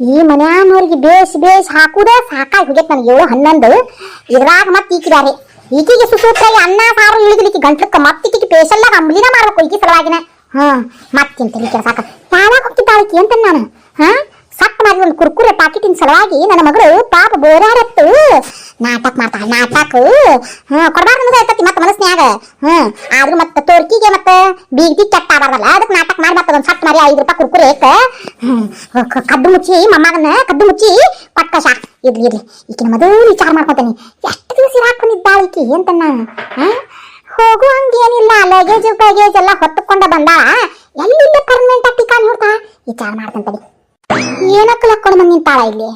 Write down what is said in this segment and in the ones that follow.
ಈ ಮನ್ಯಾನವ್ರಿಗೆ base base ಹಾಕುದ ಸಾಕಾಗಿ ಹೋಗ್ಯತ್ ನನಗೆ ಏಳು ಹನ್ನೊಂದು. ಇದ್ರಾಗ ಮತ್ತೆ ಈಕಿದಾರೆ. ಈಕಿಗೆ ಸುಸೂತ್ರಾಗಿ ಅನ್ನ ಸಾರು ಇಳಿದ್ಲಿಕ್ಕೆ ಗಂಟಕ್ಕೆ ಮತ್ತೆ ಈಕಿಗೆ ಸ್ಪೆಷಲ್ಲಾಗ ಅಂಬ್ಲಿನ ಮಾಡ್ಬೇಕು ಈಕಿ ಸಲುವಾಗಿನ. ಹಾ. ಮತ್ತೆಂತ ಈಕೆ ಸಾಕ ಯಾವಾಗ ಹೋಗ್ತಿದ್ದಾಳೆ ಈಕಿ ಅಂತ ನಾನು? ಹಾ? ಸಟ್ ಮಾಡಿ ಒಂದು ಕುರ್ಕುರೆ ಪ್ಯಾಕೆಟಿನ ಸಲುವಾಗಿ ನನ್ನ ಮಗಳು ಪಾಪ ಬೋರಾಡತ್ತು ನಾಟಕ ಮಾಡ್ತಾಳೆ ನಾಟಕ. ಹ್ಮ್, ಕೊಡಬಾರ್ದು ಅನ್ನೋದು ಇರ್ತತಿ ಮತ್ತೆ ಮನಸ್ನ್ಯಾಗ. ಹ್ಮ್, ಆದ್ರೂ ಮತ್ತೆ ತೋರ್ಕಿಗೆ ಮತ್ತೆ ಬೀಗ್ದಿ ಕೆಟ್ಟ ಆಗಬಾರ್ದಲ್ಲ ಅದಕ್ಕೆ ನಾಟಕ ಮಾಡಿ ಮತ್ತೆ ಒಂದು ಸಟ್ ಮಾಡಿ ಐದು ರೂಪಾಯಿ ಕುರ್ಕುರೆ ಕ- ಕದ್ದು ಮುಚ್ಚಿ ಮಮ್ಮಗನ ಕದ್ದು ಮುಚ್ಚಿ ಕೊಟ್ಟ ಶಾ ಇರ್ಲಿ ಇರ್ಲಿ. ಈಕಿನ ಮೊದಲು ವಿಚಾರ ಮಾಡ್ಕೊತೇನೆ. ಎಷ್ಟು ದಿವಸ ಇರಾಕೊಂಡಿದ್ದಾಳ ಈಕಿ? ಅಂತ ನಾನು ಹೋಗುವಂಗೇನಿಲ್ಲ ಲಗೇಜ್ ಪಗೇಜ್ ಎಲ್ಲ ಹೊತ್ತುಕೊಂಡ ಬಂದಾಳ. ಎಲ್ಲಿಂದ ಪರ್ಮನೆಂಟ್ ಟಿಕಾನ್ ಹೊಡ್ತಾ ವಿಚಾರ ಮಾಡ್ತಂತಡಿ ಏನಕ್ಕೆ ಹಾಕೊಂಡು ಬಂದು ನಿಂತಾಳ ಇಲ್ಲಿ?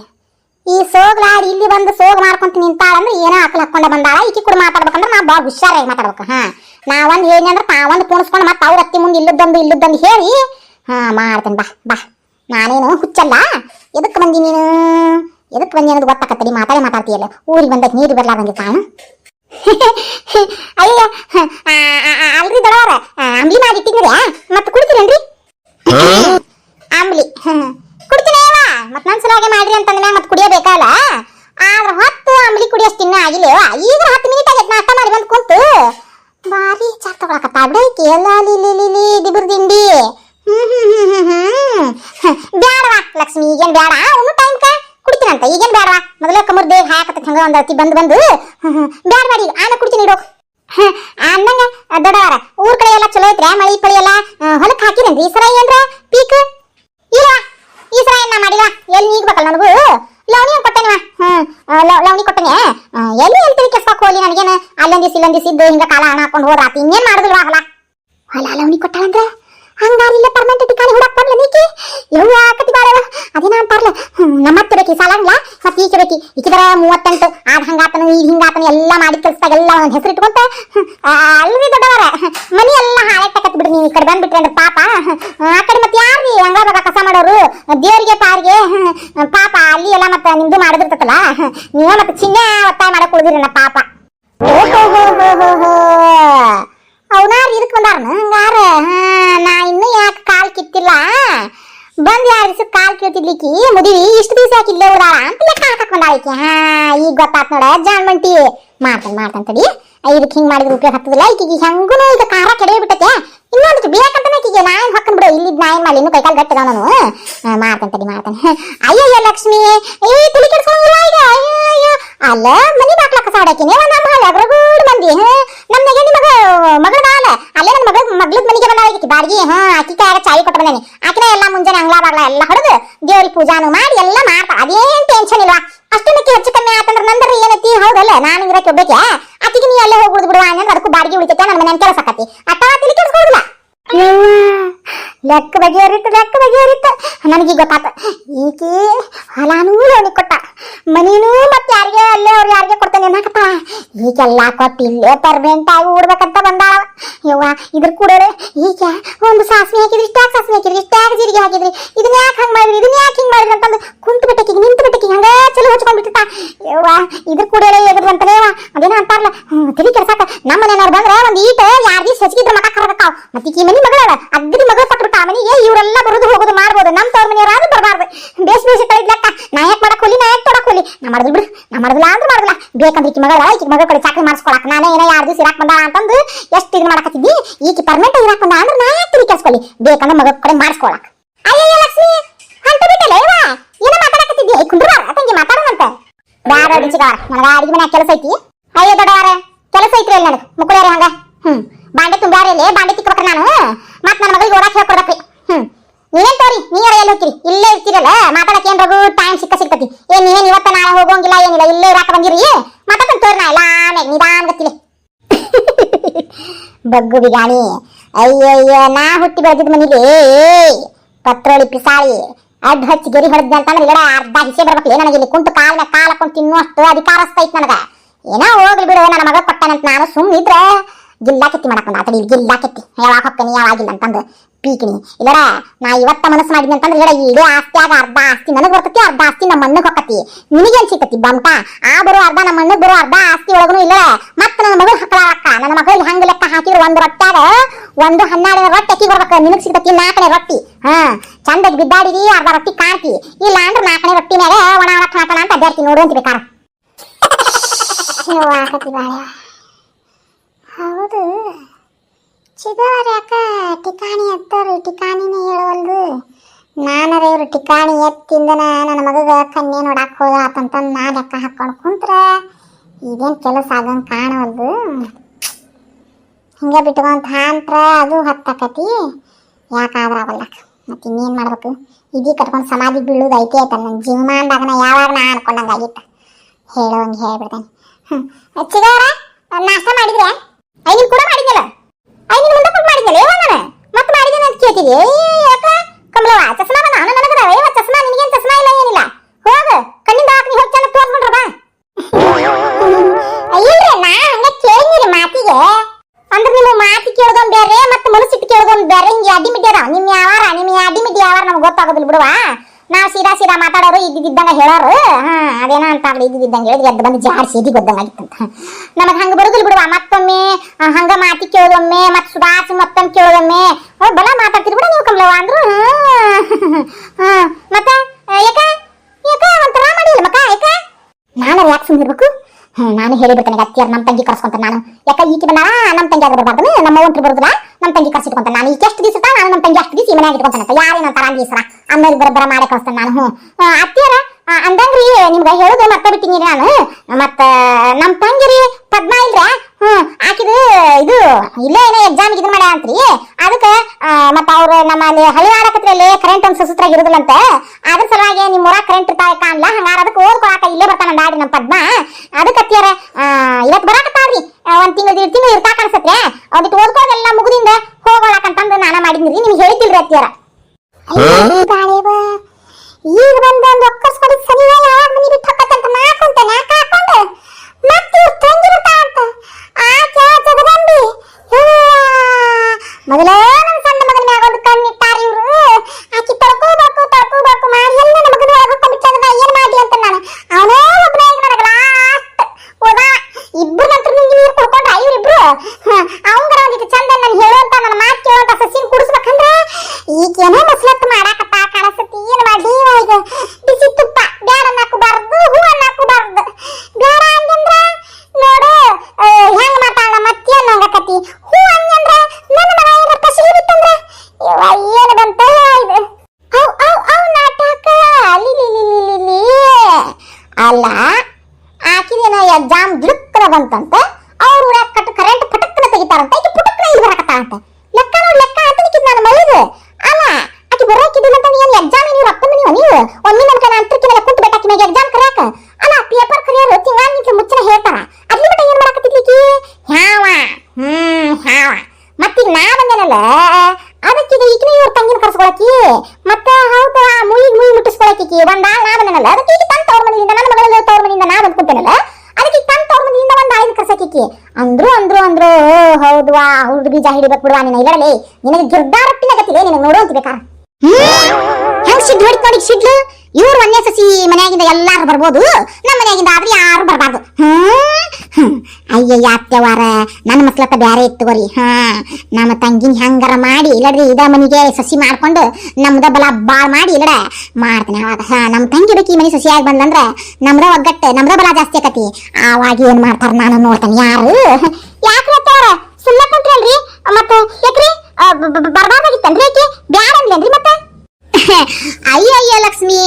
ಈ ಸೋಗ್ಲಾಡಿ ಇಲ್ಲಿ ಬಂದು ಸೋಗ್ ಮಾಡ್ಕೊಂತ ನಿಂತಾಳ ಅಂದ್ರೆ ಏನೋ ಹಾಕಲ್ ಹಾಕೊಂಡ ಬಂದಾಳ? ಈಕಿ ಕೂಡ ಮಾತಾಡ್ಬೇಕಂದ್ರೆ ನಾ ಭಾಳ ಹುಷಾರಾಗಿ ಮಾತಾಡ್ಬೇಕು ಹಾ. ನಾವೊಂದು ಹೇಳಿ ಅಂದ್ರೆ ತಾವೊಂದು ಪೂಣಿಸ್ಕೊಂಡು ಮತ್ತೆ ಅವ್ರ ಅತ್ತಿ ಮುಂದೆ ಇಲ್ಲದೊಂದು ಇಲ್ಲದೊಂದು ಹೇಳಿ ಹಾ ಮಾಡ್ತೇನೆ ಬಾ ಬಾ. ನಾನೇನು ಹುಚ್ಚಲ್ಲ? ಎದಕ್ಕೆ ಬಂದಿ ನೀನು? ಎದಕ್ಕೆ ಬಂದಿ ಅನ್ನೋದು ಗೊತ್ತಾಕತ್ತಡಿ ಮಾತಾಡಿ ಮಾತಾಡ್ತೀಯಲ್ಲ. ಊರಿಗೆ ಬಂದಕ್ಕೆ ನೀರು ಬರ್ಲಾರ್ದಂಗೆ ಕಾಣು ಅಯ್ಯ ಅಲ್ರಿ ದೊಡ್ಡವರ ಅಂಬ್ಲಿ ಮಾಡಿ ಇಟ್ಟಿದ್ರಿ ಮತ್ತೆ ಕುಡಿತೀರೇನ್ರಿ? ಅಂಬ್ಲಿ ಕುಡ್ತೀನೇವ ಮತ್ ನನ್ ಸಲುವಾಗಿ ಮಾಡ್ರಿ ಅಂತಂದ್ರೆ ಮತ್ತೆ ಕುಡಿಯಬೇಕಲ್ಲ? ಆದ್ರ ಹೊತ್ತು ಅಂಬ್ಲಿ ಕುಡಿಯೋಷ್ಟು ಇನ್ನೂ ಆಗಿಲ್ಲೇವ ಈಗ ಮಾಡಿ ಕುಂತು. ಬಾರಿ ಚಾ ತಗೊಳಕತ್ತ ಬಿಡೈತಿ ಲಿಲಿ ದಿಬುರ್ ದಿಂಡಿ ಬ್ಯಾಡವಾ ಲಕ್ಷ್ಮಿ, ಈಗೇನ್ ಅವನು ಟೈಮ್ ಕುಡಿತೀನಂತ. ಈಗೇನ್ ಬೇಡವಾ ಮೊದಲೇ ಕಮರ್ ದೇವ್ ಹಾಕತ್ತ ಹಂಗ ಒಂದ್ ಬಂದು ಬಂದು. ಬ್ಯಾಡ ಮಾಡಿ ಆನ ಕುಡ್ತೀನಿ ಇಡೋ. ಅನ್ನಂಗ ದೊಡ್ಡವರ, ಊರ್ ಕಡೆ ಎಲ್ಲ ಚಲೋ ಐತ್ರೆ ಮಳಿ, ಪಳಿ ಎಲ್ಲ? ಹೊಲಕ್ ಹಾಕಿರೇನ್ರಿ ಈ ಸರ ಏನ್ರ? ಪೀಕ್? ಈ ಸರ ಏನ ಮಾಡಿಲ್ಲ ಎಲ್ಲಿ ಈಗ್ಬೇಕಲ್ಲ ನನಗೂ ಲವಣಿ ಒಂದ್ ಕೊಟ್ಟೆನಿವ ಹ್ಮ್ ಆ, ಲವ್- ಲವಣಿ ಕೊಟ್ಟೆನೆ ಆ, ಎಲ್ಲಿ ಎಲ್ಲಿ ಕೆಸ್ಕೊಕ್ ಹೋಗ್ಲಿ ನನಗೇನು ಅಲ್ಲೊಂದ್ ದಿವ್ಸ ಇಲ್ಲೊಂದ್ ದಿವ್ಸ ಇದ್ದು ಹಿಂಗ ಕಾಲ ಹಣ ಹಾಕೊಂಡು ಹೋದ್ರ ಆತ ಇನ್ನೇನ್ ಮಾಡುದಿಲ್ವಾ ಹೊಲ ಹೊಲ ಲವಣಿ ಕೊಟ್ಟಾಳಂದ್ರ ಹಂಗಾರಿಲ್ಲ ಪರ್ಮನೆಂಟ್ ಟಿಕಾಣಿ ಹುಡಕ್ ಬರ್ಲ ನೀಕಿ? ಯವ್ವ ಕತಿ ಬಾಳವ. ಅದೇನ ಅಂತಾರಲ್ಲ ನಮ್ಮ ಅತ್ತೆ ಬೇಕಿ ಸಾಲಂಗಿಲ್ಲ ಮತ್ತೆ ಈಕೆ ಬೇಕಿ. ಈಕಿದರ ಮೂವತ್ತೆಂಟು. ಆದ ಹಂಗಾತನ ಈಗ ಹಿಂಗಾತನ, ಎಲ್ಲ ಮಾಡಿ ಕೆಲ್ಸದಾಗ ಎಲ್ಲ ಒಂದ್ ಹೆಸರು ಇಟ್ಕೊಂತ ಅಲ್ರಿ ದೊಡ್ಡವರ. ಮನಿ ಎಲ್ಲ ಹಾಳಾಟಕತ್ ಬಿಡ್ರಿ ನೀವು ಈ ಕಡೆ ಬಂದ್ಬಿಟ್ರಿ ಅಂದ್ರೆ ಪಾಪ. ಆ ಕಡೆ ಮತ್ತೆ ಯಾರ್ರಿ ಹಂಗಾದಾಗ ಕಸ ಮಾಡೋರು? ದೇವ್ರಿಗೆ ಪಾರಿಗೆ ಪಾಪ, ಅಲ್ಲಿ ಎಲ್ಲ ಮತ್ತೆ ನಿಮ್ದು ಮಾಡಿದಿರ್ತತಲ್ಲ ನೀವ ಮತ್ತೆ ಚಿನ್ನ ಒತ್ತಾಯ ಮಾಡಕ್ ಉಳಿದಿರಣ್ಣ ಪಾಪ. ಓಹೋ ಅವನಾರು ಇದಕ್ಕೆ ಬಂದಾರನ? ಹಂಗಾರ ನಾ ಇನ್ನು ಯಾಕೆ ಕಾಲ್ ಕಿತ್ತಿಲ್ಲ? ಬಂದು ಯಾರ ದಿವಸ ಕಾಲ್ ಕೀಳ್ತಿದ್ಲಿಕ್ಕಿ ಮುದಿವಿ, ಇಷ್ಟು ದಿವಸ ಯಾಕೆ ಇಲ್ಲೇ ಉಡಾಳ ಅಂತ ಲೆಕ್ಕ ಹಾಕಕ್ ಬಂದಾಳ ಹಾ, ಈಗ ಗೊತ್ತಾತ್ ನೋಡ ಜಾನ್ ಮಂಟಿ ಮಾಡ್ತಾನೆ ಮಾಡ್ತಾನೆ ತಡಿ. ಇದಕ್ಕೆ ಹಿಂಗೆ ಮಾಡಿದ್ರೆ ಉಪಯೋಗ ಹತ್ತದಿಲ್ಲ. ಈಕಿಗೆ ಹೆಂಗೂ ಈಗ ಖಾರ ಕೆಡೇ ಬಿಟ್ಟತೆ. ಇನ್ನೊಂದು ಬೇಕಂತಾನೆ ಈಕಿಗೆ ನಾ ಏನ್ ಹಾಕನ್ ಬಿಡು. ಇಲ್ಲಿದ್ ನಾ ಏನ್ ಮಾಡಿ ಇನ್ನು ಕೈಕಾಲು ಗಟ್ಟದ ನಾನು. ಮಾಡ್ತಾನೆ ತಡಿ, ಮಾಡ್ತಾನೆ. ಅಯ್ಯಯ್ಯ ಲಕ್ಷ್ಮಿ. ಏ ತಲೆ ಕೆಡ್ಸ್ಕೊಂಡಿಲ್ಲ ಈಗ. ಅಯ್ಯೋ ಅಲ್ಲ ಮನಿ ಬಾಕ್ಲ ಕಸ ಆಡಕಿನಿ ನಮ್ಮ ಹಳಗ್ರಗೂಡ್ ಮಂದಿ ಹಾ ನಮ್ಮ ನೆಗನಿ ನಿಮಗ ಮಗಳ ಬಾಲ. ಅಲ್ಲೇ ನನ್ನ ಮಗಳ ಮಗಳದ ಮನಿಗೆ ಬಂದಾಳ ಈಕಿ ಬಾಡಿಗೆ ಹಾ ಆಕಿ ಕೈಯಾಗ ಚಾಯಿ ಕೊಟ್ಟು ಬಂದೇನಿ. ಆಕಿನ ಎಲ್ಲ ಮುಂಜಾನೆ ಅಂಗ್ಲ ಬಾಗ್ಲ ಎಲ್ಲ ಹೊಡೆದು ದೇವ್ರಿಗೆ ಪೂಜಾನು ಮಾಡಿ ಎಲ್ಲ ಮಾಡ್ತಾ, ಅದೇನ್ ಟೆನ್ಷನ್ ಇಲ್ವಾ? ಅಷ್ಟೊಂದಕ್ಕೆ ಹೆಚ್ಚು ಕಮ್ಮಿ ಆತಂದ್ರ ನಂದ್ರಿ ಏನೈತಿ? ಹೌದಲ್ಲ, ನಾನು ಇರಕ್ಕೆ ಒಬ್ಬಕ್ಕೆ ಆಕಿಗೆ ನೀ ಅಲ್ಲೇ ಹೋಗ್ಬಿಡ್ದು ಬಿಡುವ ಅಂದ್ರೆ ಅದಕ್ಕೂ ಬಾಡಿಗೆ ಉಳಿತೈತೆ ನನ್ನ ಮನೆ ಕೆಲಸ ಆಕತಿ. ಅಟ್ಟ ತಿಳಿ ಕೆಲ್ಸ್ಕೊಳ್ಳೋದಿಲ್ಲ ಲೆಕ್ಕ ಬಗೆಹರಿತು ಲೆಕ್ಕ ಬಗೆಹರಿತು ನನಗೆ ಗೊತ್ತಾತ, ಈಕಿ ಹೊಲಾನೂ ಹೇಳಿ ಕೊಟ್ಟ, ಮನಿನೂ ಮತ್ತೆ ಯಾರಿಗೆ ಅಲ್ಲೇ ಅವ್ರು ಯಾರಿಗೆ ಕೊಡ್ತಾನೆ ನಾಕಪ್ಪ ಈಗೆಲ್ಲ ಕೊಟ್ಟು ಇಲ್ಲೇ ಪರ್ಮನೆಂಟ್ ಆಗಿ ಊಡ್ಬೇಕಂತ ಬಂದಾಳ ಯವ್ವ, ಇದ್ರ ಕೂಡ ಈಗ ಒಂದು ಸಾಸಿವೆ ಹಾಕಿದ್ರಿ, ಇಷ್ಟಾಗ ಸಾಸಿವೆ ಹಾಕಿದ್ರಿ, ಇಷ್ಟಾಗ ಜೀರಿಗೆ ಹಾಕಿದ್ರಿ ಇದನ್ನ ಯಾಕೆ ಹಂಗೆ ಮಾಡಿದ್ರಿ ಇದನ್ನ ಯಾಕೆ ಹಿಂಗೆ ಮಾಡಿದ್ರಿ ಅಂತಂದು ಕುಂತು ಬಿಟ್ಟಕಿಗೆ ನಿಂತು ಬಿಟ್ಟಕಿಗೆ ಹಂಗೆ ಚಲೋ ಹಚ್ಕೊಂಡ್ ಬಿಟ್ಟಿತ್ತ ಯವ್ವ, ಇದ್ರ ಕೂಡ ಎದ್ರು ಅಂತಲೇವ ಅದೇನ ಅಂತಾರಲ್ಲ ತಿಳಿ ಕೆಡ್ಸಾಕ. ನಮ್ಮ ಮನೆಯವ್ರು ಬಂದ್ರೆ ಒಂದು ಈಟ ಯಾರ್ ದಿವ್ಸ ಹೆಚ್ಚಿಗಿದ್ರ ಮಕ ಕರಬೇಕಾವ್ ಮತ್ತೆ ಈ ಮನಿ ಮಗಳ ಅಗ್ರಿ ಮಗಳು ಕೊಟ್ಬಿಟ್ಟ ಮನೆಗೆ ಇವರೆಲ್ಲ ಬರೋದು ಹೋಗೋದು ಮಾಡ್ಬೋದು. ನಮ್ಮ ತವ್ರ ಮನೆಯವ್ರು ಆದ್ರೂ ಬರಬಾರ್ದು. ಬೇಸ್ ಬೇಸಿ ಕಳಿದ್ಲಕ್ಕ ನಾ ಯಾಕೆ ಮಾಡಕ್ಕೆ ಹೋಲಿ ನಾ ಯಾಕೆ ಹೋಲಿ ನಾ ಮಾಡುದು ಬಿಡು, ನಾ ಮಾಡಿದ್ಲ ಅಂದ್ರೆ ಮಾಡಿದ್ಲ ಬೇಕಂದ್ರೆ ಈಕಿ ಮಗಳ ಈಕಿ ಮಗಳ ಕಡೆ ಚಾಕ್ರಿ ಮಾಡಿಸ್ಕೊಳಕ್. ನಾನೇ ಏನೋ ಯಾರು ದಿವಸ ಇರಾಕ್ ಬಂದ ಅಂತಂದು ಎಷ್ಟು ಇದು ಮಾಡಕತ್ತಿದ್ದಿ? ಈಕಿ ಪರ್ಮನೆಂಟ್ ಇರಾಕ್ ಬಂದ ಅಂದ್ರೆ ನಾ ಯಾಕೆ ತಿಳಿ ಕೆಲ್ಸ್ಕೊಲಿ? ಬೇಕಂದ್ರೆ ಮಗಳ ಕಡೆ ಮಾಡಿಸ್ಕೊಳಕ್. ಅಯ್ಯಯ್ಯ ಲಕ್ಷ್ಮಿ ಅಂತ ಬಿಟ್ಟಲ್ಲ ಯವ್ವ ಏನೋ ಮಾತಾಡಕತ್ತಿದ್ದಿ? ಐ ಕುಂದ್ರ ತಂಗಿ ಮಾತಾಡೋಣಂತ ಬ್ಯಾಡ ಡಿಚಿಗವ ನನಗೆ ಅಡಿಗೆ ಮನ್ಯಾಗ ಕೆಲಸ ಐತಿ. ಅಯ್ಯೋ ದೊಡ್ಡವಾರ, ಕೆಲಸ ಐತ್ರಿ ಅಲ್ಲಿ ನನಗೆ ಮುಕ್ಕಳ್ಯಾರ ಹಂಗ. ಹ್ಮ್, ಬಾಂಡೆ ತುಂಬ್ಯಾರ ಇಲ್ಲಿ ಬಾಂಡೆ ತಿಕ್ಬೇಕ್ರಿ ನಾನು. ಮತ್ತೆ ನನ್ನ ಮಗಳಿಗೆ ಓಡಾಕ್ ಹೇಳ್ಕೊಡ್ಬೇಕ್ರಿ. ಹ್ಮ್. ನೀವೇನ್ ತೋರಿ? ನೀವ್ಯಾರ ಎಲ್ಲಿ ಹೋಗ್ತೀರಿ? ಇಲ್ಲೇ ಇರ್ತೀರಲ್ಲ? ಮಾತಾಡಕ್ ಏನ್ ರಘು ಟೈಮ್ ಸಿಕ್ಕ ಸಿಕ್ತತಿ ಏನ್ ನೀವೇನ್ ಇವತ್ತ ನಾಳೆ ಹೋಗೋಂಗಿಲ್ಲ, ಏನಿಲ್ಲ, ಇಲ್ಲೇ ಇರಾಕ ಬಂದಿರಿ. ಮಾತಾಡ್ತಾನೆ ತೋರಿ ನಾ ಎಲ್ಲ ಆಮೇಲೆ ನಿಧಾನ ಗೊತ್ತಿಲ್ಲ ಬಗ್ಗು ಬಿಗಾಣಿ ಅಯ್ಯಯ್ಯ ನಾ ಹುಟ್ಟಿ ಬೆಳೆದಿದ್ ಮನಿಲಿ. ಪತ್ರೋಳಿ ಪಿಸಾಳಿ. ಅಡ್ಡ ಹಚ್ಚಿ ಗೆರಿ ಹೊಡೆದ್ ಅಂತಂದ್ರೆ ಇಲ್ಲ ಅರ್ಧ ಹಿಸೆ ಬರ್ಬೇಕು ನನಗೆ ಇಲ್ಲಿ ಕುಂತು ಕಾಲ ಮೇಲೆ ಕಾಲ್ ಹಾಕೊಂಡು ತಿನ್ನುವಷ್ಟು ಅಧಿಕಾರಸ್ತೈತ್ ನನಗ. ಏನೋ ಹೋಗ್ಲಿ ಬಿಡು, ನನ್ನ ಮಗ ಕೊಟ್ಟನಂತ ನಾನು ಸುಮ್ಮನಿದ್ರೆ ಗಿಲ್ಲಾ ಕೆತ್ತಿ ಮಾಡಕ್ ಬಂದ ಆತಡಿ, ಗಿಲ್ಲಾ ಕೆತ್ತಿ. ಯಾವಾಗ ಹೋಗ್ತೇನೆ, ಯಾವಾಗಿಲ್ಲ ಅಂತಂದು. ಪೀಕಿನಿ ಇಲ್ಲರ, ನಾ ಇವತ್ತ ಮನಸ್ಸು ಮಾಡಿದ್ನಿ ಅಂತಂದ್ರೆ ಹೇಳ ಆಸ್ತಿ ಆಸ್ತಿಯಾಗ ಅರ್ಧ ಆಸ್ತಿ ನನಗ್ ಬರ್ತತಿ, ಅರ್ಧ ಆಸ್ತಿ ನಮ್ಮ ಅಣ್ಣಗ್ ಹೊಕ್ಕತಿ ನಿನಗೇನ್ ಸಿಕ್ಕತಿ ಬಂಟ? ಆ ಬರೋ ಅರ್ಧ ನಮ್ಮ ಬರೋ ಅರ್ಧ ಆಸ್ತಿ ಒಳಗೂ ಇಲ್ಲ. ಮತ್ತ ನನ್ನ ಮಗಳು ಹಕ್ಕಳಾಕ ನನ್ನ ಮಗಳಿಗೆ ಹಂಗ ಲೆಕ್ಕ ಹಾಕಿದ್ರು, ಒಂದು ರೊಟ್ಟಾಗ ಒಂದು ಹನ್ನೆರಡನೇ ರೊಟ್ಟಿ ಅಕ್ಕಿ ಬರ್ಬೇಕು. ನಿನಗ್ ಸಿಗ್ತತಿ ನಾಲ್ಕನೇ ರೊಟ್ಟಿ. ಹಾ, ಚಂದಗ್ ಬಿದ್ದಾಡಿದಿ ಅರ್ಧ ರೊಟ್ಟಿ ಕಾಣ್ತಿ. ಇಲ್ಲ ಅಂದ್ರೆ ನಾಲ್ಕನೇ ರೊಟ್ಟಿ ಮೇಲೆ ಒಣ ಒಣ ಹಾಕೋಣ ಅಂತ ಅಡ್ಡಾಡ್ತಿ ನೋಡು ಅಂತ ಬೇಕಾರ. ಹೌದು. ಚಿದವರ ಯಾಕ ಟಿಕಾಣಿ ಎತ್ತರು ಟಿಕಾಣಿನೇ ಹೇಳವಲ್ದು. ನಾನರ ಇವರು ಟಿಕಾಣಿ ಎತ್ತಿಂದನ ನನ್ನ ಮಗಗ ಕನ್ಯೆ ನೋಡಾಕ ಹೋದ ಆತಂತಂದು ನಾ ಲೆಕ್ಕ ಹಾಕೊಂಡು ಕುಂತ್ರ ಇದೇನು ಕೆಲಸ ಆಗಂಗೆ ಕಾಣವಲ್ದು. ಹಿಂಗೆ ಬಿಟ್ಕೊಂತ ಹಾಂತ್ರ ಅದು ಹತ್ತಕತಿ, ಯಾಕಾದ್ರ ಅವಲ್ಲಕ ಮತ್ತೆ ಇನ್ನೇನು ಮಾಡ್ಬೇಕು? ಇದೀ ಕಟ್ಕೊಂಡು ಸಮಾಧಿ ಬೀಳೋದು ಐತೆ ಆಯ್ತಲ್ಲ ನನ್ನ ಜೀವಮಾನದಾಗ ನಾ ಯಾವಾಗ ನಾ ಅನ್ಕೊಂಡಂಗೆ ಆಗಿತ್ತು. ಹೇಳೋಂಗೆ ಹೇಳ್ಬಿಡ್ತೇನೆ. ಹ್ಞೂ ಚಿಗವರ, ನಾಷ್ಟ ಮಾಡಿದ್ರೆ? ಐದು ಕೂಡ ಮಾಡಿದ್ಯಲ್ಲ ಐ ನೀನು ಮುಂದೆ ಕೊಟ್ಟು ಮಾಡಿದ್ಯಲ್ಲ ಯಾವ ನಾನು ಮತ್ತೆ ಕೇಳ್ತಿದ್ದೆ ಯಾಕ ಕಮಲವ ಚಸ್ಮಾ ನನಗದ? ಏವ ಚಸ್ಮಾ, ನಿನಗೇನು ಚಸ್ಮಾ ಇಲ್ಲ ಏನಿಲ್ಲ ಹೋಗ ಕಣ್ಣಿಂದ ಹಾಕಿ ಹೋಗಿ ಚೆನ್ನ ತೋರ್ಸ್ಕೊಂಡ್ರ ಬಾ. ಇಲ್ರಿ ನಾ ಮಾತಿಗೆ. ಅಂದ್ರೆ ನಿಮ್ಮ ಮಾತಿ ಕೇಳೋದೊಂದು ಬೇರೆ, ಮತ್ತೆ ಮನಸ್ಸಿಟ್ಟು ಕೇಳೋದೊಂದು ಬೇರೆ, ಹಿಂಗೆ ಅಡ್ಡಿ ಅದಾವ. ನಿಮ್ಮ ಯಾವಾರ ನಿಮ್ಮ ಅಡ್ಡಿ ನಮ್ಗೆ ಗೊತ್ತಾಗೋದಿಲ್ಲ ಬಿಡುವ. ನಾವು ಸೀದಾ ಸೀದಾ ಮಾತಾಡೋರು, ಇದ್ದಿದ್ದಂಗೆ ಹೇಳೋರು. ಅದೇನೋ ಅಂತ ಆಗ್ಲಿ ಇದ್ದಿದ್ದಂಗೆ ಹೇಳಿದ್ರೆ ಎದ್ದು ಬಂದು ಜಾರ್ ಸೀದಿ ಗೊತ್ತಂಗಾಗಿತ್ತಂತ ನಮಗೆ ಹಂಗೆ ಬರೋದಿಲ್ಲ ಬಿಡುವ ಮತ್ತೊಮ್ಮೆ ಹಂಗ ಮಾತಿ ಕೇಳೋದೊಮ್ಮೆ, ಮತ್ತೆ ಸುಧಾರಿಸಿ ಮತ್ತೊಮ್ಮೆ ಕೇಳೋದೊಮ್ಮೆ. ಅವ್ರು ಬಲ ಮಾತಾಡ್ತೀರಿ ಬಿಡ ನೀವು ಕಮಲವ ಅಂದ್ರು. ಮತ್ತೆ ಯಾಕ? ಯಾಕ? ಒಂಥರ ಮಾಡಿಲ್ಲ ಮಕ್ಕ ಯಾಕ? ನಾನು ಯಾಕೆ ಸುಮ್ಮನಿರ್ಬೇಕು ನಾನು ಹೇಳಿಬಿಡ್ತೇನೆ ಅತ್ತಿಯಾರ ನಮ್ಮ ತಂಗಿ ಕರ್ಸ್ಕೊಂತ ನಾನು. ಯಾಕ, ಈಕೆ ಬಂದ ನಮ್ಮ ತಂಗಿ ಆದ್ರೆ ಬರ್ಬಾರ್ದು ನಮ್ಮ ಒಂಟ್ರು ಬರೋದಿಲ್ಲ? ನಮ್ಮ ತಂಗಿ ಕರ್ಸಿಟ್ಕೊಂತ ನಾನು. ಈಕೆ ಎಷ್ಟು ದಿವಸ ನಾನು ನಮ್ಮ ತಂಗಿ ಅಷ್ಟು ದಿವಸ ಮನೆಯಾಗ ಇಟ್ಕೊಂತಾನಂತ ಯಾರೇನು ಅಂತಾರ ಅಂದಿ ಸರ ಆಮೇಲೆ ಬರಬರ ಮಾಡಿ ಕಳಿಸ್ತೇನೆ ನಾನು ಹ್ಞೂ ಅತ್ತಿಯಾರ ಅಂದಂಗ್ರಿ ನಿಮ್ಗೆ ಹೇಳೋದು ಮತ್ತೆ ಬಿಟ್ಟಿನಿ ನಾನು. ಮತ್ತ ನಮ್ಮ ತಂಗಿರಿ ಪದ್ಮ ಇಲ್ರ ಹ್ಮ್ ಆಕಿದು ಇದು ಇಲ್ಲೇ ಏನೋ ಎಕ್ಸಾಮ್ ಇದು ಮಾಡ ಅಂತ್ರಿ. ಅದಕ್ಕೆ ಮತ್ತ ಅವ್ರು ನಮ್ಮಲ್ಲಿ ಹಳಿ ಆಡಕತ್ರಲ್ಲಿ ಕರೆಂಟ್ ಒಂದು ಸುಸೂತ್ರಾಗ ಇರುದಿಲ್ಲಂತ. ಅದ್ರ ಸಲುವಾಗಿ ನಿಮ್ಮ ಊರಾಗ ಕರೆಂಟ್ ಇರ್ತಾವೆ ಕಾಣಲ್ಲ ಹಂಗಾರ ಅದಕ್ಕೆ ಓದ್ಕೊಳಕ ಇಲ್ಲೇ ಬರ್ತಾನ ದಾಡಿ ನಮ್ಮ ಪದ್ಮ. ಅದಕ್ಕೆ ಅತ್ತಿಯಾರ ಇವತ್ತು ಬರಾಕತ್ತಾವ್ರಿ. ಒಂದ್ ತಿಂಗಳು ಎರಡು ತಿಂಗಳು ಇರ್ತಾ ಕಾಣಿಸತ್ರೆ. ಅದಕ್ಕೆ ಓದ್ಕೊಳ್ಳೋದೆಲ್ಲ ಮುಗುದಿಂದ ಹೋಗೋಳಕಂತಂದು ನಾನು ರೀ ನಿಮ್ಗೆ ಹೇಳ್ತಿಲ್ರಿ ಅತ್ತಿಯಾರ. ಈಗ ಬಂದ ಒಂದು ಒಕ್ಕರ್ಸ್ಕೊಡಿ ಸರಿ ಯಾವಾಗ ಮನಿ ಬಿಟ್ಟು ಹೋಗತ್ತಂತ ನಾಕೊಂತ ನಾಕ ಹಾಕೊಂಡು ಮತ್ತೆ ಇವ್ರು ತಂಗಿರುತ್ತಾ ಅಂತ ಆಚೆ ಜಗದಂಬಿ ಮೊದಲೇ ನನ್ನ ಸಣ್ಣ ಮಗನ ಮ್ಯಾಗ ಒಂದು ಕಣ್ಣಿಟ್ಟಾರ ಇವ್ರು ಆಕಿ ತಡ್ಕೋಬೇಕು ತಡ್ಕೋಬೇಕು ಮಾಡಿ ಎಲ್ಲ ನನ್ನ ಮಗನ ಒಳಗೆ ಹಾಕೊಂಡ್ಬಿಟ್ಟಂದ್ರ ಏನ್ ಮಾಡಿ ಅಂತ ನಾನು ಅವನೇ ಒಬ್ಬನೇ ಈಗ ನನಗೆ ಲಾಸ್ಟ್ ಹೋದ ಇಬ್ರು ನಂತರ ನಿಂಗೆ ನೀರು ಕುಡ್ಕೊಂಡ್ರ ಇವ್ರಿಬ್ರು ಅವಂಗರ ಒಂದಿಟ್ಟು ಚಂದ ನಾನು ಹೇಳುವಂತ ನನ್ನ ಮಾತು ಕೇಳುವಂತ ಸಸಿನ ಕುಡಿಸ್ಬೇಕಂದ್ರ ಈಗೇನೋ ಮಸ್ಲತ್ ಮಾಡಾಕತ್ತ ಕಾಣಿಸ್ತತಿ ಏನ್ ಮಾಡಿ ಈಗ ಬಿಸಿ ತುಪ್ಪ ಬ್ಯಾಡ ಅನ್ನಕ್ಕೂಬಾರ್ದು ಹೂ ಅನ್ನಕ್ಕೂಬಾರ್ದು ಬ್ಯಾಡ ಅಂದ್ರ ನೋಡು ಆ, ಹೆಂಗ್ ಮಾತಾಡ ಮತ್ತೆ ಅನ್ನಂಗಕತಿ ಹೂ ಅಂದ್ರ ನನ್ನ ಮಗ ಏನಾರ ಕಸಿಗೆ ಬಿತ್ತಂದ್ರ ಯವ್ವ, ಏನು ಬಂತ ಇದು ಔ ಔ ಔ ನಾಟಕ ಲಿ ಲಿ ಲಿ ಲಿ ಲಿ ಲಿ. ಅಲ್ಲ ಆಕಿದೇನ ಎಕ್ಸಾಮ್ ಗಿಡುಕ್ಕನ ಬಂತಂತ ಅವ್ರ ಊರಾಗ ಕಟ್ಟು ಕರೆಂಟ್ ಪಟಕ್ಕನ ತೆಗಿತಾರಂತ ಆಕಿ ಪುಟಕ್ಕನ ಇಲ್ಲಿ ಬರಕತ್ತಾಳಂತ ಲೆಕ್ಕ ನೋಡಿ ಲೆಕ್ಕ ಅಂತ ನಿಕ್ಕಿದ್ ನಾನು ಮೈದು ಅಲ್ಲ ಆಕಿ ಬರೋಕಿದ್ದಿಲ್ಲ ಅಂತ ನೀನು ಎಕ್ಸಾಮ್ ನೀವು ಅಪ್ಪಂದ ನೀವು ನೀವು ಒಮ್ಮೆ ನನ್ನ ಕೈ ಅಂತರ್ಕಿ ಮೇಲೆ ಕುಂತು ಬೆಟ್ಟ ಆಕಿ ಮ್ಯಾಗ ಎಕ್ಸಾಮ್ ಕರ್ಯಾಕ ಅಲ್ಲ ಪೇಪರ್ ಕರಿಯೋರು ತಿಂಗಳ ನಿಂತ ಮುಚ್ಚನ ಹೇಳ್ತಾರ ಅಲ್ಲಿ ಮಟ್ಟ ಏನ್ ಮಾಡಕತ್ತಿದ್ಲಿಕಿ ಹ್ಯಾವ ಹ್ಮ್ ಹ್ಯಾವ ಮತ್ತೀಗ ನಾ ಬಂದೇನಲ್ಲ ಅದಕ್ಕೀಗ ಈಗಿನ ಇವ್ರ ತಂಗಿನ ಕರ್ಸ್ಕೊಳಕಿ ಮತ್ತೆ ಹೌದು ಆ ಮುಯಿ ಮುಯಿ ಮುಟ್ಟಿಸ್ಕೊಳಕಿ ಬಂದ ನಾ ಬಂದೇನಲ್ಲ ಅದಕ್ಕೆ ಈಗ ತನ್ನ ತವ್ರ ಮನೆಯಿಂದ ನನ್ನ ಮಗಳ ತವ್ರ ಮನೆಯಿಂದ ನಾ ಬಂದ್ ಕುಂತೇನಲ್ಲ ಅದಕ್ಕೆ ತನ್ನ ತವ್ರ ಮನೆಯಿಂದ ಒಂದು ಐದು ಕರ್ಸಕಿಕ್ಕಿ ಅಂದ್ರು ಅಂದ್ರು ಅಂದ್ರು ಓ, ಹೌದು ವಾ ಹುಡುಗ ಬೀಜ ಹಿಡಿಬೇಕು ಬಿಡುವ ನಿನ್ನ ಇದರಲ್ಲಿ ನಿನಗೆ ಗಿರ್ದಾರಟ್ಟಿನಾಗತ್ತಿದೆ ನಿನಗೆ ನೋಡು ಅಂತ ಬೇಕಾರ. ಹೆಂಗ್ ಸಿಡ್ ಹೊಡಿತ್ ನೋಡಿ ಸಿಡ್ಲು ಇವ್ರು ಒಂದೇ ಸಸಿ ಮನೆಯಾಗಿಂದ ಎಲ್ಲಾರು ಬರ್ಬೋದು ನಮ್ಮ ಮನೆಯಾಗಿಂದ ಆದ್ರೆ ಯಾರು ಬರಬಾರ್ದು. ಅಯ್ಯಯ್ಯ ಅತ್ತೆವಾರ ನನ್ನ ಮಕ್ಳತ್ತ ಬ್ಯಾರೆ ಇತ್ತುವರಿ ಹಾ ನಮ್ಮ ತಂಗಿನ ಹೆಂಗಾರ ಮಾಡಿ ಇಲ್ಲಡ್ರಿ ಇದ ಮನಿಗೆ ಸಸಿ ಮಾಡ್ಕೊಂಡು ನಮ್ದ ಬಲ ಬಾಳ್ ಮಾಡಿ ಇಲ್ಲಡ. ಮಾಡ್ತೇನೆ ಅವಾಗ. ಹಾ ನಮ್ಮ ತಂಗಿ ಬೇಕಿ ಮನಿ ಸಸಿಯಾಗಿ ಬಂದಂದ್ರ ನಮ್ದ ಒಗ್ಗಟ್ಟೆ ನಮ್ದ ಬಲ ಜಾಸ್ತಿ ಆಕತಿ. ಆವಾಗ ಏನ್ ಮಾಡ್ತಾರ ನಾನು ನೋಡ್ತೇನೆ. ಯಾರು? ಅತ್ತೆವಾರ ಸುಮ್ಮನೆ ಕುಂಟ್ರಲ್ರಿ ಮತ್ತೆ ಯಾಕ್ರಿ? ಬರ್ಬಾರ್ದಾಗಿತ್ತನ್ರಿ ಆಕಿ? ಬ್ಯಾಡ ಅನ್ಲೇನ್ರಿ ಮತ್ತೆ? ಅಯ್ಯೋ ಅಯ್ಯೋ, ಲಕ್ಷ್ಮಿ.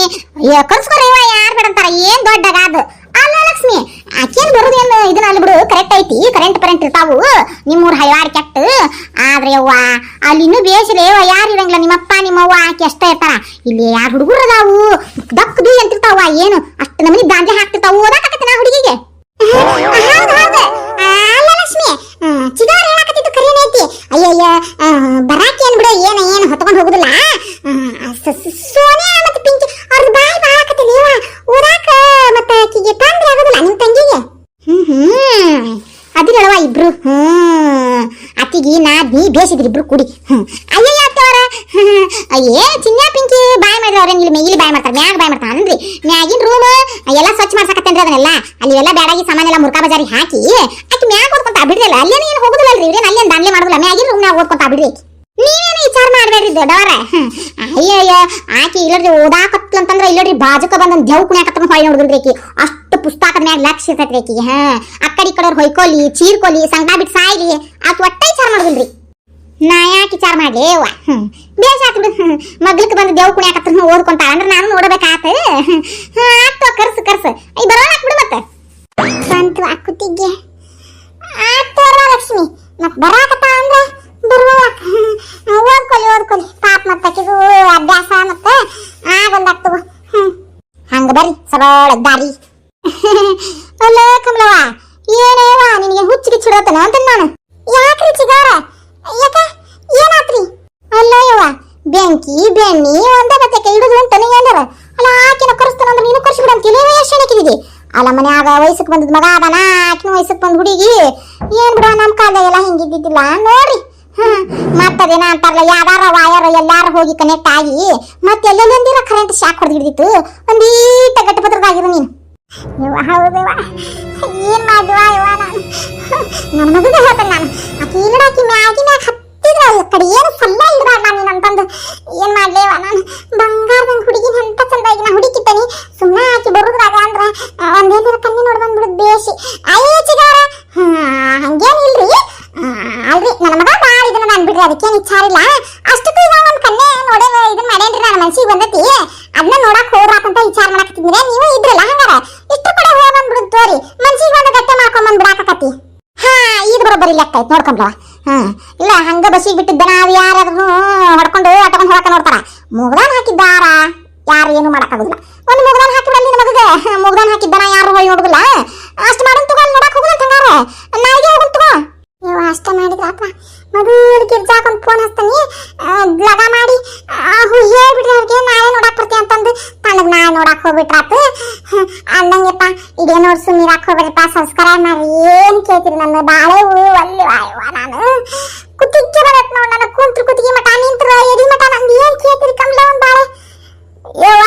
ಕರ್ಸ್ಕೊರೇವ ಯಾರು ಬೇಡ ಅಂತಾರ? ಏನ್ ದೊಡ್ಡ ಅದು ಅಲ್ಲ, ಲಕ್ಷ್ಮಿ, ಆಕೇನ್ ಬರೋದೇನು ಇದನ್ನ ಅಲ್ಲಿ ಬಿಡು ಕರೆಕ್ಟ್ ಐತಿ. ಕರೆಂಟ್ ಪರೆಂಟ್ ಇರ್ತಾವು. ನಿಮ್ಮೂರ್ ಹೈವಾಡ್ ಕೆಟ್ಟ. ಆದ್ರೆ ಅವ್ವ ಅಲ್ಲಿ ಇನ್ನೂ ಬೇಸಿಲೆ ಯಾರು ಇರಂಗಿಲ್ಲ? ನಿಮ್ಮಪ್ಪ, ನಿಮ್ಮವ್ವ, ಆಕೆ ಅಷ್ಟೇ ಇರ್ತಾರ. ಇಲ್ಲಿ ಯಾರು ಹುಡುಗರು ಅದಾವು? ದಕ್ಕದು ಅಂತಿರ್ತಾವ ಏನು? ಅಷ್ಟು ನಮನಿ ದಾಂಜೆ ಹಾಕ್ತಿರ್ತಾವು. ಓದಾಕತ್ತೆ ನಾ ಹುಡುಗಿಗೆ? ಸೋನಿಯಾ ಮತ್ತೆ ಪಿಂಕಿ ಅವ್ರದ್ದು ಬಾಯಿ ಬಾಳ ಹಾಕತ್ತಿಲ್ಲ ಊರಾಕ ಮತ್ತೆ ಆಕಿಗೆ ತೊಂದ್ರೆ ಆಗೋದಿಲ್ಲ ನಿಮ್ಮ ತಂಗಿಗೆ? ಹ್ಮ್ ಹ್ಮ್. ಅದಿರಳವ ಇಬ್ರು? ಹ್ಮ್. ಅತ್ತಿಗೆ ನಾ ನೀ ಬೇಸಿದ್ರಿ ಇಬ್ರು ಕುಡಿ. ಹ್ಮ್. ಅಯ್ಯಯ್ಯ ಅತ್ತವರ. ಅಯ್ಯೇ ಚಿನ್ನ ಪಿಂಕಿ ಬಾಯ್ ಮಾಡಿದ್ರ ಅವ್ರ. ಇಲ್ಲಿ ಇಲ್ಲಿ ಬಾಯ್ ಮಾಡ್ತಾರೆ ಮ್ಯಾಗ ಬಾಯ್ ಮಾಡ್ತಾರೆ ಅಂದ್ರಿ. ಮ್ಯಾಗಿನ ರೂಮ್ ಎಲ್ಲ ಸ್ವಚ್ಛ ಮಾಡ್ಸಕತ್ತೇನ್ರಿ ಅದನ್ನೆಲ್ಲ. ಅಲ್ಲಿ ಎಲ್ಲ ಬ್ಯಾಡಾಗಿ ಸಾಮಾನೆಲ್ಲ ಎಲ್ಲ ಮುರ್ಕಾ ಬಜಾರಿ ಹಾಕಿ ಆಕಿ ಮ್ಯಾಗ ಓದ್ಕೊಂತ ಬಿಡ್ರಲ್ಲ ಅಲ್ಲೇನು ಏನು ಹೋಗುದಿಲ್ಲ ರೀ ಇವ್ರೇನು ಅಲ್ಲೇನು ದಾನ್ಲೆ ಮಾಡೋದಿಲ್ಲ. ಮ್ಯಾಗಿನ ರೂಮ್ನಾಗ ಓದ್ಕೊಂತ ಬಿಡ್ರಿ ದೊಡ್ಡವರ. ಅಯ್ಯಯ್ಯ ಅಯ್ಯೋ ಆಕಿ ಇಲ್ಲರಿ ಓದಾಕತ್ಲ ಅಂತಂದ್ರ ಇಲ್ಲರಿ ಬಾಜುಕ ಬಂದ ದೇವ್ ಕುಣ್ಯಾಕತ್ತ ಹೊಯ್ ನೋಡಿದ್ರಿ ಆಕಿ. ಅಷ್ಟು ಪುಸ್ತಕದ ಮ್ಯಾಗ ಲಕ್ಷ ಇರ್ತೈತ್ರಿ ಆಕಿಗೆ ಹಾ. ಅಕ್ಕಡಿ ಈ ಕಡೆ ಹೊಯ್ಕೋಲಿ, ಚೀರ್ಕೋಲಿ ಸಂಗಡ ಬಿಟ್ಟು ಸಾಯ್ಲಿ ಆತ್ ಒಟ್ಟ ವಿಚಾರ ಮಾಡುದಿಲ್ರಿ. ನಾ ಯಾಕೆ ವಿಚಾರ ಮಾಡ್ಲಿ? ಅವ್ವ ಬೇಜಾತ್ ಬಿಡು. ಹ್ಮ್. ಮಗ್ಲಕ್ ಬಂದು ದೇವ್ ಕುಣ್ಯಾಕತ್ರ ಓದ್ಕೊಂತಾಳ ಅಂದ್ರೆ ನಾನು ನೋಡಬೇಕಾತ. ಆತು ಕರ್ಸು ಕರ್ಸು. ಐ ಬರೋಣ ಬಿಡು ಮತ್ತೆ. ಬಂತು ಅಕ್ಕುತ್ತಿಗೆ ಆತು ಲಕ್ಷ್ಮಿ. ಮತ್ತೆ ಬರಾಕತ್ತ ಅಂದ್ರೆ ಬರುವಲ್ಲ ಓದ್ಕೊಲಿ ಓದ್ಕೊಲಿ ಪಾಪ ಮತ್ತೆ ಆಕಿಗೂ ಅಭ್ಯಾಸ ಮತ್ತೆ ಆಗಲ್ದಾಗ್ತವ ಹಂಗ ಬರ್ರಿ ಸರಳ ದಾರಿ. ಅಲ್ಲ ಕಮಲವ್ವ ಏನೇವ ನಿನಗೆ ಹುಚ್ಚಿಗೆ ಚಿಡೋತನ ಅಂತ ನಾನು? ಯಾಕ್ರಿ ಚಿಗಾರ? ಯಾಕ? ಏನಾತ್ರಿ? ಅಲ್ಲ ಯವ್ವ ಬೆಂಕಿ, ಬೆಣ್ಣಿ ಒಂದೇ ಬತ್ತಕ್ಕೆ ಹಿಡಿದು ಅಂತಾನೆ ಏನಾರ ಅಲ್ಲ ಆಕಿನ ಕರೆಸ್ತಾನ ಅಂದ್ರೆ ನೀನು ಕರ್ಸಿ ಅಂತ ಇಲ್ಲೇ ಎಷ್ಟು ಏನಕ್ಕಿದ್ದೀವಿ ಅಲ್ಲ ಮನ್ಯಾಗ ವಯಸ್ಸಕ್ಕೆ ಬಂದದ ಮಗ ಅದಾನ, ಆಕಿನ ವಯಸ್ಸಕ್ಕೆ ಬಂದ ಹುಡುಗಿ. ಏನ್ ಬಿಡ ನಮ್ಮ ಕಾಲದಾಗೆಲ್ಲ ಹಿಂಗಿದ್ದಿದ್ದಿಲ್ಲ. ನೋಡ್ರಿ. ಮತ್ತದೇನ ಅಂತಾರಲ್ಲ, ಯಾವ್ದಾರ ವಾಯರ್ ಎಲ್ಲಾರ ಹೋಗಿ ಕನೆಕ್ಟ್ ಆಗಿ ಮತ್ತೆ ಎಲ್ಲೆಲ್ಲಿಂದಿರ ಕರೆಂಟ್ ಶಾಕ್ ಹೊಡೆದಿಡ್ದಿತ್ತು ಒಂದೀಟ ಗಟ್ಟಪತ್ರದಾಗಿರು ನೀನು. ಯವ್ವ ಹೌದವ್ವ ಏನ್ ಮಾಡುವ ಯವ್ವ ನಾನು? ನನ್ನ ಮಗನ ಹೇಳ್ತೇನೆ ನಾನು. ಆಕಿ ಇಲ್ಲಡಾಕಿ ಮ್ಯಾಗಿ ಮ್ಯಾಗ ಹತ್ತಿದ್ರ ಈ ಕಡೆ ಏನು ಸಲ್ಲ ಇಲ್ದಾಳ ನಾನು ಅಂತಂದು ಏನ್ ಮಾಡ್ಲೇವ ನಾನು ಬಂಗಾರದಂಗ ಹುಡುಗಿನ ಅಂತ ಚಂದಾಗಿ ನಾ ಹುಡುಕಿತ್ತೇನಿ ಸುಮ್ಮನೆ ಆಕಿ ಬರುದ್ರಾಗ ಅಂದ್ರ ಆ, ಒಂದೇನಾರ ಕಣ್ಣಿ ನೋಡಿ ಬಂದ್ಬಿಡುದು ಬೇಸಿ ಅಯ್ಯೇ ಚಿಗಾರ ಹಂಗೇನಿಲ್ರಿ ಆ, ಅಲ್ರಿ ನನ್ನ ಮಗ ಭಾಳ ಇದನ್ನ ನಾನು ಬಿಡ್ರಿ ಅದಕ್ಕೇನು ವಿಚಾರ ಇಲ್ಲ ಅಷ್ಟಕ್ಕೂ ಈಗ ಒಂದು ಕನ್ನೆ ನೋಡೇ ಇದನ್ನ ಮಾಡೇನ್ರಿ ನನ್ನ ಮನ್ಸಿಗೆ ಬಂದತಿ ಅದನ್ನ ನೋಡಕ್ ಹೋಗ್ರಾಕಂತ ವಿಚಾರ ಮಾಡಕತ್ತಿದ್ರೆ? ನೀವು ಇದ್ರಲ್ಲ ಹಂಗಾರ? ಇಷ್ಟು ಕಡೆ ಹೋಗ್ ಬಂದ್ಬಿಡುದು ತೋರಿ. ಮನ್ಸಿಗೆ ಒಂದು ಗಟ್ಟೆ ಮಾಡ್ಕೊಂಡ್ ಬಂದ್ಬಿಡಾಕತ್ತಿ ಹಾ ಇದು ಬರೋಬ್ಬರಿ ಲೆಕ್ಕ ಐತ್ ನೋಡ್ಕೊಂಡ್ಲ ಹಾ ಇಲ್ಲ, ಹಂಗ ಬಸ್ಸಿಗೆ ಬಿಟ್ಟಿದ್ದ ನಾವು ಯಾರಾದ್ರೂ ಹೊಡ್ಕೊಂಡು ಅಟ್ಕೊಂಡು ಹೋಗಕ ನೋಡ್ತಾರ? ಮುಗ್ದಾನ್ ಹಾಕಿದ್ದಾರ? ಯಾರು ಏನು ಮಾಡಕ್ಕಾಗುದಿಲ್ಲ ಒಂದು ಮುಗ್ದಾನ್ ಹಾಕಿಬಿಡಲ್ಲ ನಿನ್ನ ಮಗಗೆ ಮುಗ್ದಾನ್ ಹಾಕಿದ್ದಾನ ಯಾರು ಹೋಗಿ ನೋಡುದಿಲ್ಲ. ಅಷ್ಟು ಮಾಡೋಣ ತಗೋ ನೋಡಕ್ ಹೋಗುದಂತ ಹಂಗಾರ. ನಾಳೆಗೆ ಹೋಗುನ್ ತಗೋ. ಅಷ್ಟ ಮಾಡಿದ್ರಪ್ಪ ಮೊದಲು ಗಿರ್ಜಾಕ್ ಫೋನ್ ಹಚ್ತಾನೆ. ಲಗ ಮಾಡಿ. ಹೇಳ್ಬಿಟ್ರಿ ಅವ್ರಿಗೆ, ನಾಳೆ ನೋಡಕ್ ಬರ್ತೀನಿ ಅಂತಂದು. ತನಗೆ ನಾಳೆ ನೋಡಕ್ ಹೋಗ್ಬಿಟ್ರಪ್ಪ ಅಂದಂಗೆಪ್ಪ, ಇದೇ ನೋಡಿ ಸುಮ್ಮನಿರಾಕ್ ಹೋಗ್ಬೇಡ್ರಿಪ್ಪ ಸಂಸ್ಕಾರ ಮಾಡಿ. ಏನ್ ಕೇಳ್ತೀರಿ ನನ್ನ ಬಾಳೆ ಹೂ ಅಲ್ಲಿ ಅಯ್ಯವ ನಾನು. ಕುತ್ತಿಗೆ ಬರತ್ ನೋಡಿ ನನ್ನ ಕುಂತ್ರು ಕುತ್ತಿಗೆ ಮಠ, ನಿಂತ್ರ ಎದಿ ಮಠ. ನಂದು ಏನು ಕೇಳ್ತೀರಿ ಕಮ್ಲ ಒಂದು ಬಾಳೆ? ಯವ್ವ.